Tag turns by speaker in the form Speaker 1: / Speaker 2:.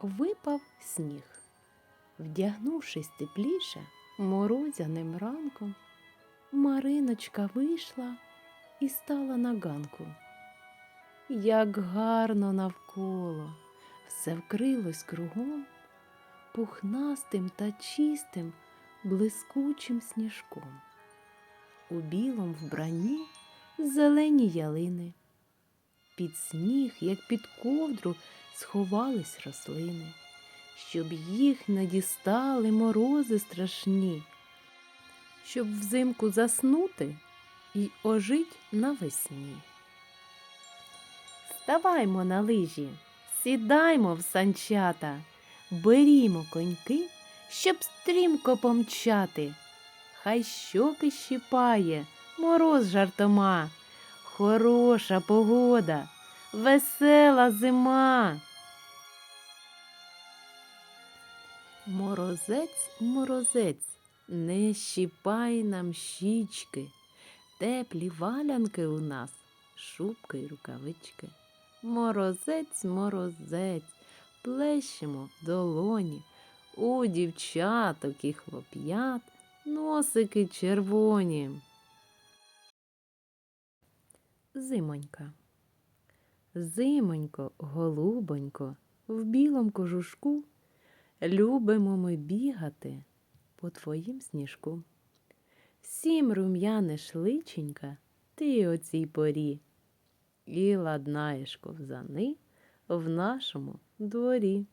Speaker 1: Випав сніг. Вдягнувшись тепліше, морозяним ранком, Мариночка вийшла і стала на ганку. Як гарно навколо, все вкрилось кругом пухнастим та чистим, блискучим сніжком. У білому вбранні зелені ялини. Під сніг, як під ковдру, сховались рослини, щоб їх не дістали морози страшні, щоб взимку заснути і ожить навесні. Ставаймо на лижі, сідаймо в санчата, берімо коньки, щоб стрімко помчати. Хай щоки щипає, мороз жартома, хороша погода, весела зима. Морозець, морозець, не щіпай нам щічки, теплі валянки у нас, шубки й рукавички. Морозець, морозець, плещемо в долоні, у дівчаток і хлоп'ят носики червоні. Зимонька. Зимонько, голубонько, в білому кожушку любимо ми бігати по твоїм сніжку. Всім рум'яниш личенька ти о цій порі і ладнаєш ковзани в нашому дворі.